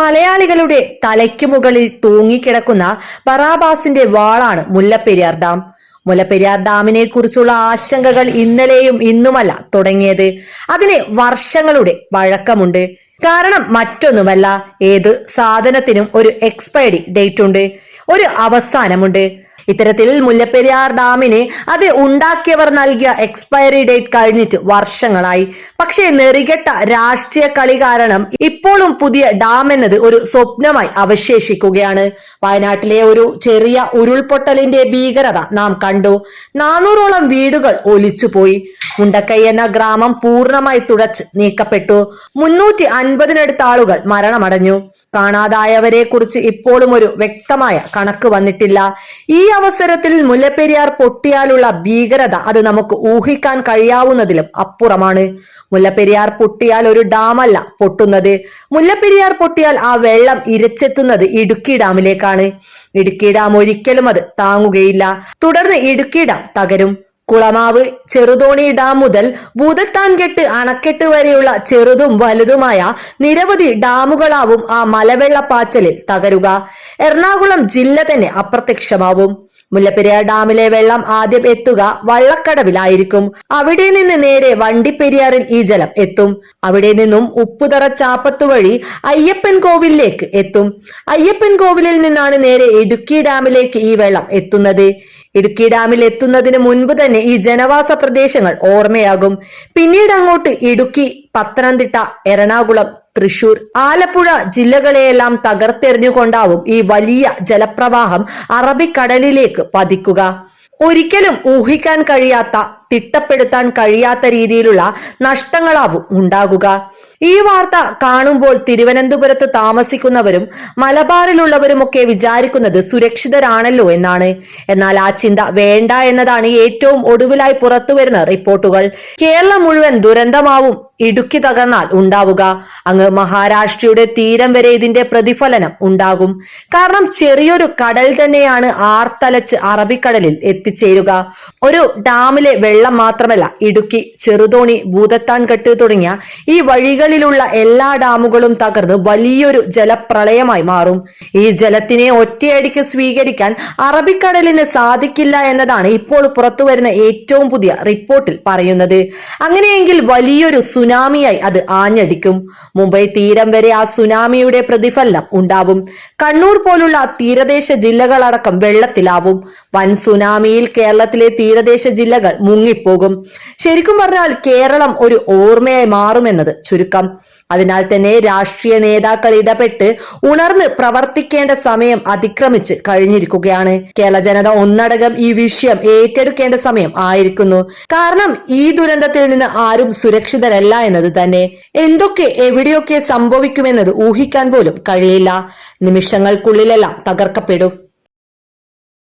മലയാളികളുടെ തലയ്ക്ക് മുകളിൽ തൂങ്ങിക്കിടക്കുന്ന ബറാബാസിന്റെ വാളാണ് മുല്ലപ്പെരിയാർ ഡാം. മുല്ലപ്പെരിയാർ ഡാമിനെ കുറിച്ചുള്ള ആശങ്കകൾ ഇന്നലെയും ഇന്നുമല്ല തുടങ്ങിയത്. അതിന് വർഷങ്ങളുടെ വഴക്കമുണ്ട്. കാരണം മറ്റൊന്നുമല്ല ഏത് സാധനത്തിനും ഒരു എക്സ്പയറി ഡേറ്റ് ഉണ്ട്. ഒരു അവസാനമുണ്ട്. ഇത്തരത്തിൽ മുല്ലപ്പെരിയാർ ഡാമിന് അത് ഉണ്ടാക്കിയവർ നൽകിയ എക്സ്പയറി ഡേറ്റ് കഴിഞ്ഞിട്ട് വർഷങ്ങളായി. പക്ഷേ നെറികെട്ട രാഷ്ട്രീയ കളി കാരണം ഇപ്പോഴും പുതിയ ഡാം എന്നത് ഒരു സ്വപ്നമായി അവശേഷിക്കുകയാണ്. വയനാട്ടിലെ ഒരു ചെറിയ ഉരുൾപൊട്ടലിന്റെ ഭീകരത നാം കണ്ടു. നാനൂറോളം വീടുകൾ ഒലിച്ചുപോയി. മുണ്ടക്കൈ എന്ന ഗ്രാമം പൂർണമായി തുടച്ച് നീക്കപ്പെട്ടു. മുന്നൂറ്റി അൻപതിനടുത്ത് ആളുകൾ മരണമടഞ്ഞു. കാണാതായവരെ കുറിച്ച് ഇപ്പോഴും ഒരു വ്യക്തമായ കണക്ക് വന്നിട്ടില്ല. ഈ അവസരത്തിൽ മുല്ലപ്പെരിയാർ പൊട്ടിയാലുള്ള ഭീകരത അത് നമുക്ക് ഊഹിക്കാൻ കഴിയാവുന്നതിലും അപ്പുറമാണ്. മുല്ലപ്പെരിയാർ പൊട്ടിയാൽ ഒരു ഡാമല്ല പൊട്ടുന്നത്. മുല്ലപ്പെരിയാർ പൊട്ടിയാൽ ആ വെള്ളം ഇരച്ചെത്തുന്നത് ഇടുക്കി ഡാമിലേക്കാണ്. ഇടുക്കി ഡാം ഒരിക്കലും അത് താങ്ങുകയില്ല. തുടർന്ന് ഇടുക്കി ഡാം തകരും. കുളമാവ് ചെറുതോണി ഡാം മുതൽ ഭൂതത്താൻകെട്ട് അണക്കെട്ട് വരെയുള്ള ചെറുതും വലുതുമായ നിരവധി ഡാമുകളാവും ആ മലവെള്ളപ്പാച്ചലിൽ തകരുക. എറണാകുളം ജില്ല തന്നെ അപ്രത്യക്ഷമാവും. മുല്ലപ്പെരിയാർ ഡാമിലെ വെള്ളം ആദ്യം എത്തുക വള്ളക്കടവിലായിരിക്കും. അവിടെ നിന്ന് നേരെ വണ്ടിപ്പെരിയാറിൽ ഈ ജലം എത്തും. അവിടെ നിന്നും ഉപ്പുതറ ചാപ്പത്ത് വഴി അയ്യപ്പൻ കോവിലിലേക്ക് എത്തും. അയ്യപ്പൻ കോവിലിൽ നിന്നാണ് നേരെ ഇടുക്കി ഡാമിലേക്ക് ഈ വെള്ളം എത്തുന്നത്. ഇടുക്കി ഡാമിൽ എത്തുന്നതിന് മുൻപ് തന്നെ ഈ ജനവാസ പ്രദേശങ്ങൾ ഓർമ്മയാകും. പിന്നീട് അങ്ങോട്ട് ഇടുക്കി പത്തനംതിട്ട എറണാകുളം തൃശൂർ ആലപ്പുഴ ജില്ലകളെയെല്ലാം തകർത്തെറിഞ്ഞുകൊണ്ടാവും ഈ വലിയ ജലപ്രവാഹം അറബിക്കടലിലേക്ക് പതിക്കുക. ഒരിക്കലും ഊഹിക്കാൻ കഴിയാത്ത തിട്ടപ്പെടുത്താൻ കഴിയാത്ത രീതിയിലുള്ള നഷ്ടങ്ങളാവും ഉണ്ടാകുക. ഈ വാർത്ത കാണുമ്പോൾ തിരുവനന്തപുരത്ത് താമസിക്കുന്നവരും മലബാറിലുള്ളവരുമൊക്കെ വിചാരിക്കുന്നത് സുരക്ഷിതരാണല്ലോ എന്നാണ്. എന്നാൽ ആ ചിന്ത വേണ്ട എന്നതാണ് ഏറ്റവും ഒടുവിലായി പുറത്തുവരുന്ന റിപ്പോർട്ടുകൾ. കേരളം മുഴുവൻ ദുരന്തമാവും ഇടുക്കി തകർന്നാൽ ഉണ്ടാവുക. അങ്ങ് മഹാരാഷ്ട്രയുടെ തീരം വരെ ഇതിന്റെ പ്രതിഫലനം ഉണ്ടാകും. കാരണം ചെറിയൊരു കടൽ തന്നെയാണ് ആർത്തലച്ച് അറബിക്കടലിൽ എത്തിച്ചേരുക. ഒരു ഡാമിലെ വെള്ളം മാത്രമല്ല ഇടുക്കി ചെറുതോണി ഭൂതത്താൻകെട്ട് തുടങ്ങിയ ഈ വഴികളിലുള്ള എല്ലാ ഡാമുകളും തകർന്ന് വലിയൊരു ജലപ്രളയമായി മാറും. ഈ ജലത്തിനെ ഒറ്റയടിക്ക് സ്വീകരിക്കാൻ അറബിക്കടലിന് സാധിക്കില്ല എന്നതാണ് ഇപ്പോൾ പുറത്തുവരുന്ന ഏറ്റവും പുതിയ റിപ്പോർട്ടിൽ പറയുന്നത്. അങ്ങനെയെങ്കിൽ വലിയൊരു സുനാമിയായി അത് ആഞ്ഞടിക്കും. മുംബൈ തീരം വരെ ആ സുനാമിയുടെ പ്രതിഫലനം ഉണ്ടാവും. കണ്ണൂർ പോലുള്ള തീരദേശ ജില്ലകളടക്കം വെള്ളത്തിലാവും. വൻ സുനാമിയിൽ കേരളത്തിലെ തീരദേശ ജില്ലകൾ മുങ്ങിപ്പോകും. ശരിക്കും പറഞ്ഞാൽ കേരളം ഒരു ഓർമ്മയായി മാറുമെന്നത് ചുരുക്കം. അതിനാൽ തന്നെ രാഷ്ട്രീയ നേതാക്കൾ ഇടപെട്ട് ഉണർന്ന് പ്രവർത്തിക്കേണ്ട സമയം അതിക്രമിച്ച് കഴിഞ്ഞിരിക്കുകയാണ്. കേരള ജനത ഒന്നടങ്കം ഈ വിഷയം ഏറ്റെടുക്കേണ്ട സമയം ആയിരിക്കുന്നു. കാരണം ഈ ദുരന്തത്തിൽ നിന്ന് ആരും സുരക്ഷിതരല്ല എന്നത് തന്നെ. എന്തൊക്കെ എവിടെയൊക്കെ സംഭവിക്കുമെന്നത് ഊഹിക്കാൻ പോലും കഴിയില്ല. നിമിഷങ്ങൾക്കുള്ളിലെല്ലാം തകർക്കപ്പെടും.